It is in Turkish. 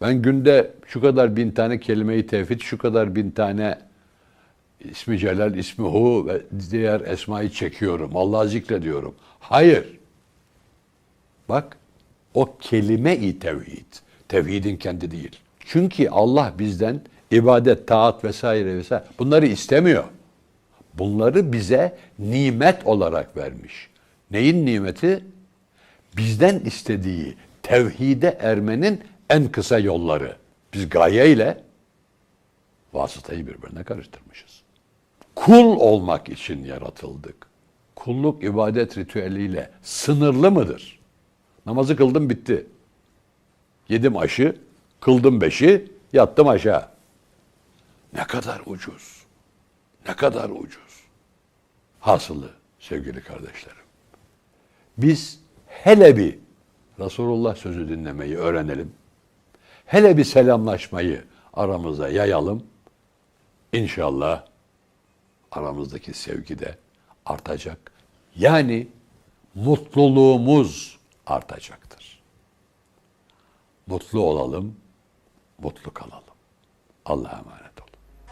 Ben günde şu kadar bin tane kelime-i tevhid, şu kadar bin tane ismi celal, ismi hu ve diğer esmayı çekiyorum. Allah'ı zikrediyorum. Hayır. Bak o kelime-i tevhid. Tevhidin kendi değil. Çünkü Allah bizden ibadet, taat vesaire vesaire bunları istemiyor. Bunları bize nimet olarak vermiş. Neyin nimeti? Bizden istediği tevhide ermenin en kısa yolları. Biz gaye ile vasıtayı birbirine karıştırmışız. Kul olmak için yaratıldık. Kulluk ibadet ritüeliyle sınırlı mıdır? Namazı kıldım bitti. Yedim aşı, kıldım beşi, yattım aşağı. Ne kadar ucuz. Ne kadar ucuz. Hasılı sevgili kardeşlerim. Biz hele bir Resulullah sözü dinlemeyi öğrenelim. Hele bir selamlaşmayı aramıza yayalım. İnşallah aramızdaki sevgi de artacak. Yani mutluluğumuz artacaktır. Mutlu olalım, mutlu kalalım. Allah'a emanet.